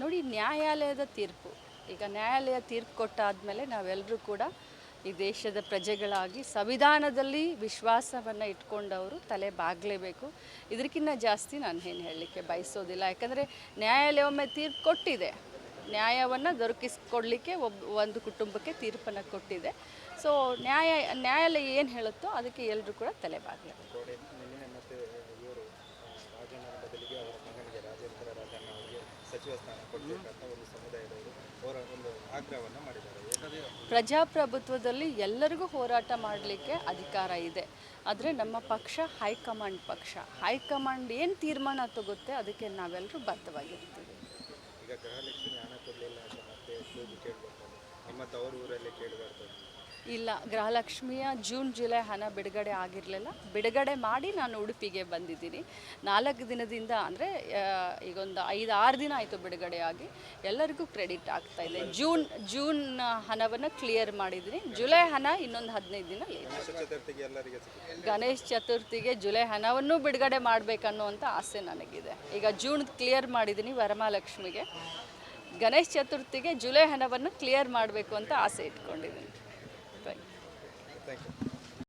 ನೋಡಿ, ನ್ಯಾಯಾಲಯದ ತೀರ್ಪು. ಈಗ ನ್ಯಾಯಾಲಯ ತೀರ್ಪು ಕೊಟ್ಟಾದಮೇಲೆ ನಾವೆಲ್ಲರೂ ಕೂಡ ಈ ದೇಶದ ಪ್ರಜೆಗಳಾಗಿ ಸಂವಿಧಾನದಲ್ಲಿ ವಿಶ್ವಾಸವನ್ನು ಇಟ್ಕೊಂಡವರು ತಲೆ ಬಾಗಲೇಬೇಕು. ಇದಕ್ಕಿಂತ ಜಾಸ್ತಿ ನಾನು ಏನು ಹೇಳಲಿಕ್ಕೆ ಬಯಸೋದಿಲ್ಲ. ಯಾಕಂದರೆ ನ್ಯಾಯಾಲಯ ಒಮ್ಮೆ ತೀರ್ಪು ಕೊಟ್ಟಿದೆ. ನ್ಯಾಯವನ್ನು ದೊರಕಿಸ್ಕೊಡ್ಲಿಕ್ಕೆ ಒಬ್, ಒಂದು ಕುಟುಂಬಕ್ಕೆ ತೀರ್ಪನ್ನು ಕೊಟ್ಟಿದೆ. ಸೊ ನ್ಯಾಯ, ನ್ಯಾಯಾಲಯ ಏನು ಹೇಳುತ್ತೋ ಅದಕ್ಕೆ ಎಲ್ಲರೂ ಕೂಡ ತಲೆ ಬಾಗಲೇಬೇಕು. ಸಚಿವ ಸ್ಥಾನ ಕೊಡಬೇಕಂತ ಒಂದು ಸಮುದಾಯದವರು ಅವರ ಒಂದು ಆಗ್ರಹವನ್ನು ಮಾಡಿದ್ದಾರೆ ಪ್ರಜಾಪ್ರಭುತ್ವದಲ್ಲಿ ಎಲ್ಲರಿಗೂ ಹೋರಾಟ ಮಾಡಲಿಕ್ಕೆ ಅಧಿಕಾರ ಇದೆ. ಆದರೆ ನಮ್ಮ ಪಕ್ಷ ಹೈಕಮಾಂಡ್ ಪಕ್ಷ. ಹೈಕಮಾಂಡ್ ಏನು ತೀರ್ಮಾನ ತಗುತ್ತೆ ಅದಕ್ಕೆ ನಾವೆಲ್ಲರೂ ಬದ್ಧವಾಗಿರ್ತೀವಿ. ಈಗ ಗೃಹಲಕ್ಷ್ಮಿ ಹಣ ಕೊಡಲಿಲ್ಲ ಅಂತ ಮತ್ತೆ ಕೂಗು ಕೇಳಬರ್ತದೆ ನಿಮ್ಮ ತವರು ಊರಲ್ಲೇ ಕೇಳಿ ಬರ್ತದೆ ಇಲ್ಲ ಗೃಹಲಕ್ಷ್ಮಿಯ ಜೂನ್ ಜುಲೈ ಹಣ ಬಿಡುಗಡೆ ಆಗಿರಲಿಲ್ಲ. ಬಿಡುಗಡೆ ಮಾಡಿ ನಾನು ಉಡುಪಿಗೆ ಬಂದಿದ್ದೀನಿ. ನಾಲ್ಕು ದಿನದಿಂದ ಅಂದರೆ ಈಗೊಂದು ಐದು ಆರು ದಿನ ಆಯಿತು ಬಿಡುಗಡೆ ಆಗಿ ಎಲ್ಲರಿಗೂ ಕ್ರೆಡಿಟ್ ಆಗ್ತಾ ಇದೆ. ಜೂನ್ ಜೂನ್ ಹಣವನ್ನು ಕ್ಲಿಯರ್ ಮಾಡಿದ್ದೀನಿ. ಜುಲೈ ಹಣ ಇನ್ನೊಂದು ಹದಿನೈದು ದಿನ ಲೇಟ್ ಗಣೇಶ ಚತುರ್ಥಿಗೆ ಗಣೇಶ್ ಜುಲೈ ಹಣವನ್ನು ಬಿಡುಗಡೆ ಮಾಡಬೇಕನ್ನುವಂಥ ಆಸೆ ನನಗಿದೆ. ಈಗ ಜೂನ್ ಕ್ಲಿಯರ್ ಮಾಡಿದ್ದೀನಿ ವರಮಹಾಲಕ್ಷ್ಮಿಗೆ. ಗಣೇಶ್ ಚತುರ್ಥಿಗೆ ಜುಲೈ ಹಣವನ್ನು ಕ್ಲಿಯರ್ ಮಾಡಬೇಕು ಅಂತ ಆಸೆ ಇಟ್ಕೊಂಡಿದ್ದೀನಿ. Thank you.